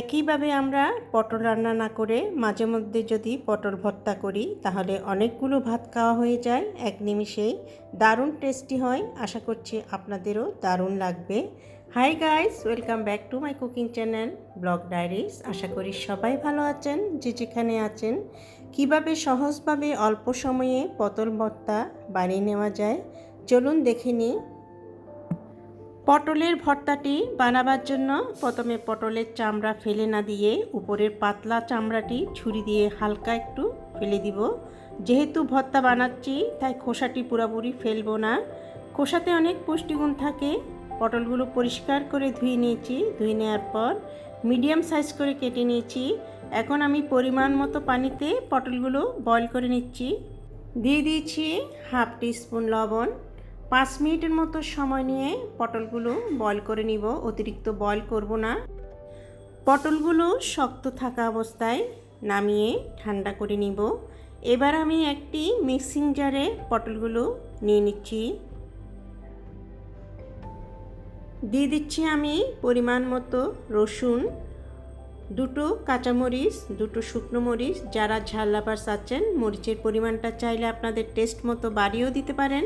একইভাবে আমরা পটল রান্না না করে মাঝে মধ্যে যদি পটল ভর্তা করি, তাহলে অনেকগুলো ভাত খাওয়া হয়ে যায়, এক নিমিষেই। দারুণ টেস্টি হয়, আশা করছি আপনাদেরও দারুণ লাগবে। Hi guys, welcome back to my cooking channel, blog diaries আশা করি সবাই ভালো আছেন, যে যেখানে আছেন। কীভাবে সহজভাবে অল্প সময়ে পটল ভর্তা বানিয়ে নেওয়া যায়, চলুন দেখে নিই। পটলের ভর্তাটি বানাবার জন্য প্রথমে পটলের চামড়া ফেলে না দিয়ে উপরের পাতলা চামড়াটি ছুরি দিয়ে হালকা একটু ফেলে দিব। যেহেতু ভর্তা বানাচ্ছি, তাই খোসাটি পুরোপুরি ফেলব না। খোসাতে অনেক পুষ্টিগুণ থাকে। পটলগুলো পরিষ্কার করে ধুয়ে নিয়েছি। ধুয়ে নেওয়ার পর মিডিয়াম সাইজ করে কেটে নিয়েছি। এখন আমি পরিমাণ মতো পানিতে পটলগুলো বয়ল করে নিচ্ছি। দিয়ে দিয়েছি হাফ টিস্পুন লবণ। পাঁচ মিনিটের মতো সময় নিয়ে পটলগুলো বয়ল করে নিব, অতিরিক্ত বয়ল করব না। পটলগুলো শক্ত থাকা অবস্থায় নামিয়ে ঠান্ডা করে নিব। এবার আমি একটি মিক্সিং জারে পটলগুলো নিয়ে নিচ্ছি। দিয়ে দিচ্ছি আমি পরিমাণ মতো রসুন, দুটো কাঁচামরিচ, দুটো শুকনো মরিচ। যারা ঝাল লাভার্স আছেন মরিচের পরিমাণটা চাইলে আপনাদের টেস্ট মতো বাড়িয়েও দিতে পারেন।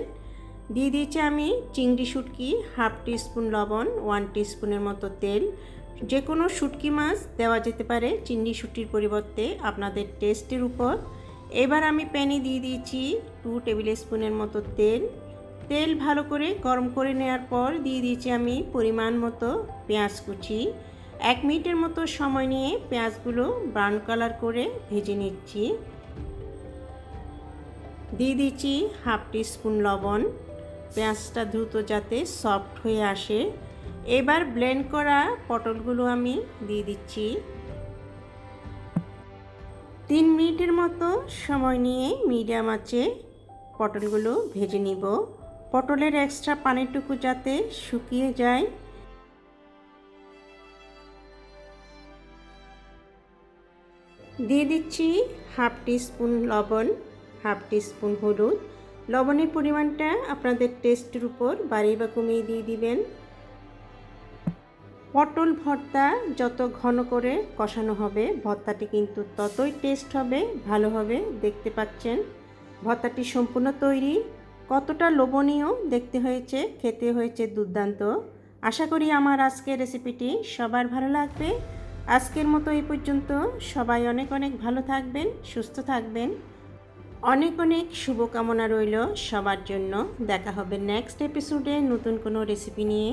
দিয়ে দিয়েছি আমি চিংড়ি শুটকি, হাফ টিস্পুন লবণ, ওয়ান টিস্পুনের মতো তেল। যে কোনো শুটকি মাছ দেওয়া যেতে পারে চিংড়ি শুটকির পরিবর্তে, আপনাদের টেস্টের উপর। এবার আমি প্যানে দিয়ে দিয়েছি টু টেবিল স্পুনের মতো তেল। তেল ভালো করে গরম করে নেওয়ার পর দিয়ে দিয়েছি আমি পরিমাণ মতো পেঁয়াজ কুচি। এক মিনিটের মতো সময় নিয়ে পেঁয়াজগুলো ব্রাউন কালার করে ভেজে নিচ্ছি। দিয়ে দিচ্ছি হাফ টিস্পুন লবণ। পেঁয়াজটা দ্রুত যাতে সফট হয়ে আসে। এবার ব্লেন্ড করা পটলগুলো আমি দিয়ে দিচ্ছি। তিন মিনিটের মতো সময় নিয়ে মিডিয়াম আঁচে পটলগুলো ভেজে নিব। পটলের এক্সট্রা পানিটুকু যাতে শুকিয়ে যায়। দিয়ে দিচ্ছি হাফ টিস্পুন লবণ, হাফ টিস্পুন হলুদ লবণের পরিমাণটা আপনাদের টেস্টের উপর বাড়িয়ে বা কমিয়ে দিয়ে দিবেন। পটল ভর্তা যত ঘন করে কষানো হবে, ভর্তাটি কিন্তু ততই টেস্ট হবে, ভালো হবে, দেখতে পাচ্ছেন। ভর্তাটি সম্পূর্ণ তৈরি, কতটা লোভনীয় দেখতে হয়েছে, খেতে হয়েছে দুর্দান্ত। আশা করি আমার আজকের রেসিপিটি সবার ভালো লাগবে। আজকের মতো এই পর্যন্ত সবাই অনেক অনেক ভালো থাকবেন, সুস্থ থাকবেন। অনেক অনেক শুভকামনা রইল সবার জন্য। দেখা হবে নেক্সট এপিসোডে নতুন কোনো রেসিপি নিয়ে।